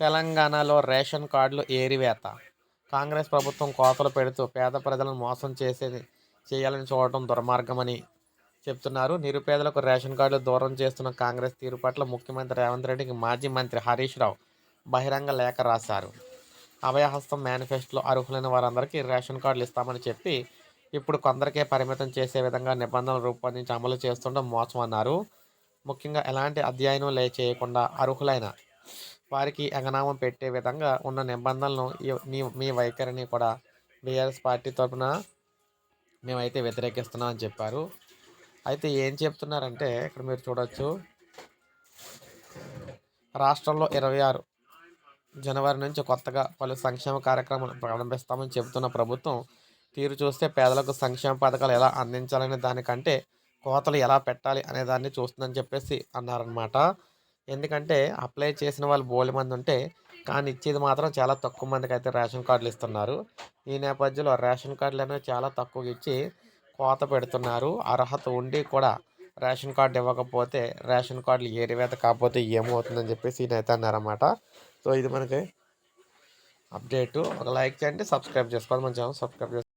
తెలంగాణలో రేషన్ కార్డులు ఏరివేత. కాంగ్రెస్ ప్రభుత్వం కోతలు పెడుతూ పేద ప్రజలను మోసం చేసేది చేయాలని చూడటం దుర్మార్గమని చెప్తున్నారు. నిరుపేదలకు రేషన్ కార్డులు దూరం చేస్తున్న కాంగ్రెస్ తీరు పట్ల ముఖ్యమంత్రి రేవంత్ రెడ్డికి మాజీ మంత్రి హరీష్ రావు బహిరంగ లేఖ రాశారు. అభయహస్తం మేనిఫెస్టోలో అర్హులైన వారందరికీ రేషన్ కార్డులు ఇస్తామని చెప్పి ఇప్పుడు కొందరికే పరిమితం చేసే విధంగా నిబంధనలు రూపొందించి అమలు చేస్తుండడం మోసం అన్నారు ముఖ్యంగా ఎలాంటి అధ్యయనం లే చేయకుండా అర్హులైన వారికి ఎగనామం పెట్టే విధంగా ఉన్న నిబంధనలను ఈ- మీ మీ వైఖరిని కూడా బీఆర్ఎస్ పార్టీ తరఫున మేమైతే వ్యతిరేకిస్తున్నాం అని చెప్పారు. అయితే ఏం చెప్తున్నారంటే ఇక్కడ మీరు చూడవచ్చు రాష్ట్రంలో ఇరవై ఆరు జనవరి నుంచి కొత్తగా పలు సంక్షేమ కార్యక్రమాలు ప్రారంభిస్తామని చెబుతున్న ప్రభుత్వం తీరు చూస్తే పేదలకు సంక్షేమ పథకాలు ఎలా అందించాలనే దానికంటే కోతలు ఎలా పెట్టాలి అనే దాన్ని చూస్తుందని చెప్పేసి అన్నారనమాట ఎందుకంటే అప్లై చేసిన వాళ్ళు బోలి మంది ఉంటే కానీ ఇచ్చేది మాత్రం చాలా తక్కువ మందికి అయితే రేషన్ కార్డులు ఇస్తున్నారు. ఈ నేపథ్యంలో రేషన్ కార్డులు అనేవి చాలా తక్కువ ఇచ్చి కోత పెడుతున్నారు. అర్హత ఉండి కూడా రేషన్ కార్డు ఇవ్వకపోతే రేషన్ కార్డులు ఏరివేత కాకపోతే ఏమవుతుందని చెప్పేసి ఈయన అయితే అన్నారన్నమాట. సో ఇది మనకి అప్డేటు. ఒక లైక్ చేయండి సబ్స్క్రైబ్ చేసుకోవాలి మన ఛానల్. సబ్స్క్రైబ్ చేసుకోండి